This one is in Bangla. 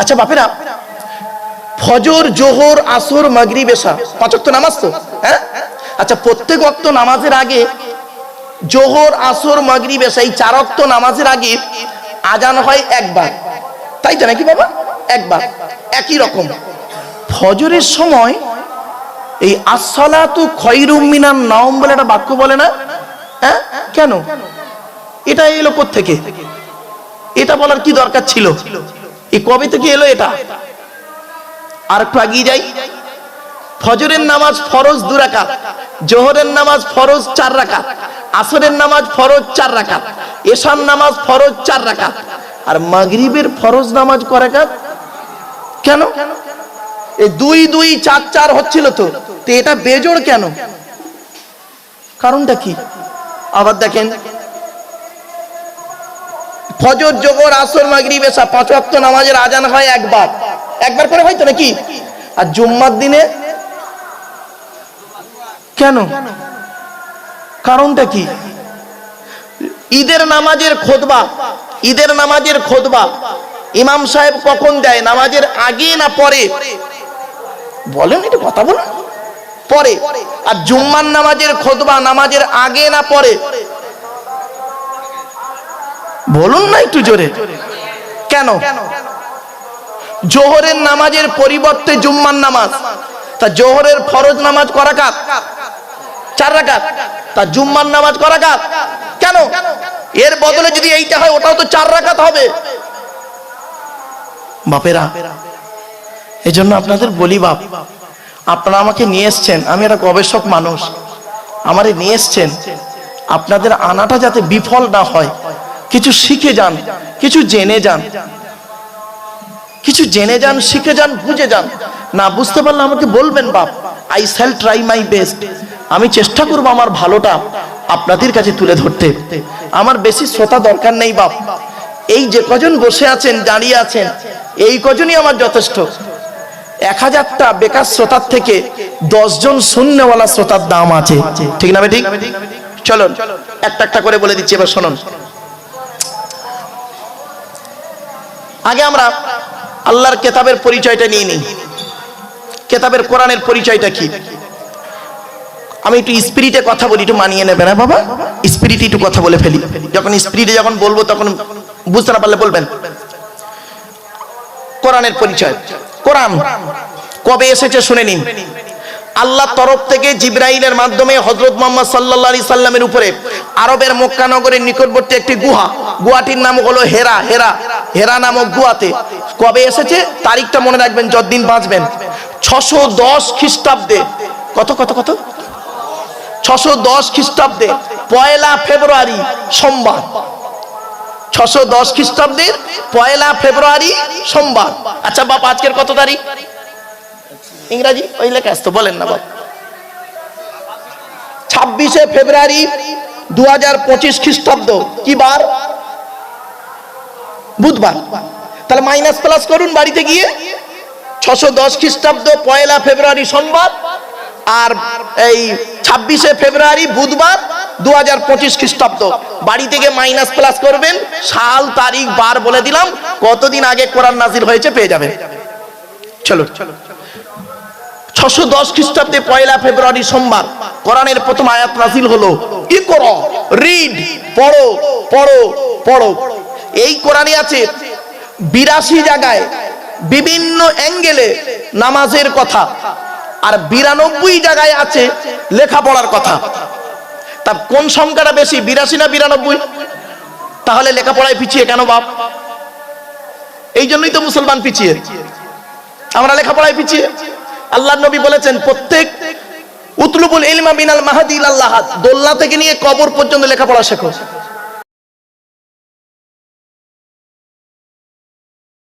আচ্ছা বাপেরা, ফজর, জোহর, আসর, মাগরিব, এশা পাঁচ ওয়াক্ত নামাজ তো হ্যাঁ? আচ্ছা প্রত্যেক ওয়াক্ত নামাজের আগে জোহর, আসর, মাগরিব, এশা, এই চার ওয়াক্ত নামাজের আগে আজান হয় একবার। তাই তো নাকি বাবা? একবার। একই রকম। ফজরের সময় এই আসসালাতু খৈরুম মিনান নাওম বলে একটা বাক্য বলে না? হ্যাঁ? কেন? এটা এলো থেকে এটা বলার কি দরকার ছিল? এই কবে থেকে এলো এটা? আর একটু আগিয়ে যাই। ফজরের নামাজ ফরজ দু রাকাত, জোহরের নামাজ ফরজ চার রাকাত, আসরের নামাজ ফরজ চার রাকাত, এশার নামাজ ফরজ চার রাকাত। আর মাগরিবের ফরজ নামাজ ক রাকাত? কেন? এই দুই দুই চার চার হচ্ছিল তো এটা বেজোড় কেন? কারণটা কি? আবার দেখেন। ফজর, জোহর, আসর, মাগরিব, এসা, পাঁচ ওয়াক্ত নামাজের আজান হয় একবার। একবার করে হয় তো নাকি? আর জুম্মার দিনে? কেন? কারণটা কি? ঈদের নামাজের খোদবা, ঈদের নামাজের খোদবা ইমাম সাহেব কখন দেয়? নামাজের আগে না পরে? বলেন এটা কথা বলেন। পরে। আর জুম্মার নামাজের খোদবা নামাজের আগে না পরে? বলুন না একটু জোরে। কেন? জোহরের নামাজের পরিবর্তে জুম্মার নামাজ। তা জোহরের ফরজ নামাজ করা কাত চার রাকাত। তা জুম্মার নামাজ করা কাত কেন? এর বদলে যদি এইটা হয়, ওটাও তো চার রাকাত হবে। বাপেরা এই জন্য আপনাদের বলি বাপ, আপনারা আমাকে নিয়ে এসছেন, আমি একটা গবেষক মানুষ। আমারে নিয়ে এসছেন। আপনাদের আনাটা যাতে বিফল না হয় কিছু শিখে যান, কিছু জেনে যান। কিছু জেনে যান, শিখে যান, বুঝে যান। না বুঝতে পারলে আমাকে বলবেন, বাপ I shall try my best আমি চেষ্টা করব আমার ভালোটা আপনাদের কাছে তুলে ধরতে। আমার বেশি শ্রোতা দরকার নেই, বাপ। এই যে কজন বসে আছেন, দাঁড়িয়ে আছেন, এই কজনই আমার যথেষ্ট। এক হাজারটা বেকার শ্রোতার থেকে দশজন শূন্যওয়ালা শ্রোতার দাম আছে। ঠিক না ঠিক চলুন, একটা একটা করে বলে দিচ্ছি, এবার শুনুন। আগে আমরা আল্লাহর কেতাবের পরিচয়টা নিয়ে নিই। কেতাবের কোরআনের পরিচয়টা কি? আমি একটু স্পিরিটে কথা বলি, একটু মানিয়ে নেবে না বাবা? স্পিরিটে একটু কথা বলে ফেলি। যখন স্পিরিটে যখন বলব, তখন বুঝতে না পারলে বলবেন। কোরআনের পরিচয়। কোরআন কবে এসেছে শুনে নিন। আল্লাহ তরফ থেকে জিব্রাইলের মাধ্যমে হজরত মোহাম্মদ সাল্লাহ আলি সাল্লামের উপরে আরবের মক্কা নগরের নিকটবর্তী একটি গুহা। গুহাটির নাম হলো হেরা হেরা। হেরা নামক গুহাতে। কবে এসেছে? তারিখটা মনে রাখবেন, যতদিন বাঁচবেন। ছশো দশ খ্রিস্টাব্দে। কত কত কত? ছশো দশ খ্রিস্টাব্দে, পয়লা ফেব্রুয়ারি সোমবার। ছশো দশ খ্রিস্টাব্দের পয়লা ফেব্রুয়ারি সোমবার। আচ্ছা বাপ, আজকের কত তারিখ? ইংরাজি? ওই লেখা আসতো বলেন না বাপ। ছাব্বিশে ফেব্রুয়ারি দু হাজার পঁচিশ খ্রিস্টাব্দ। কি বার? বুধবার। তাহলে মাইনাস প্লাস করুন বাড়িতে গিয়ে। ছশো দশ খ্রিস্টাব্দ পয়লা ফেব্রুয়ারি সোমবার আর এই ছাব্বিশে ফেব্রুয়ারি বুধবার দু হাজার পঁচিশ খ্রিস্টাব্দ। বাড়ি থেকে মাইনাস প্লাস করবেন। সাল, তারিখ, বার বলে দিলাম। কতদিন আগে কোরআন নাজির হয়েছে পেয়ে যাবেন। চলো ছশো দশ খ্রিস্টাব্দে পয়লা ফেব্রুয়ারি সোমবার কোরআনের প্রথম আয়াত নাজিল হলো কি করো রিড পড়ো পড়ো পড়ো। এই কোরআনে আছে, বিরাশি জায়গায় বিভিন্ন অ্যাঙ্গেলে নামাজের কথা আর বিরানব্বই জায়গায় আছে লেখাপড়ার কথা। তা কোন সংখ্যাটা বেশি, বিরাশি না বিরানব্বই? তাহলে লেখাপড়ায় পিছিয়ে কেন বাপ? এই জন্যই তো মুসলমান পিছিয়ে। আমরা লেখাপড়ায় পিছিয়ে। আল্লাহ নবী বলেছেন, প্রত্যেক উতলুবুল ইলমা মিনাল মাহাদি আল্লাহ দোল্লা থেকে নিয়ে কবর পর্যন্ত লেখাপড়া শেখো।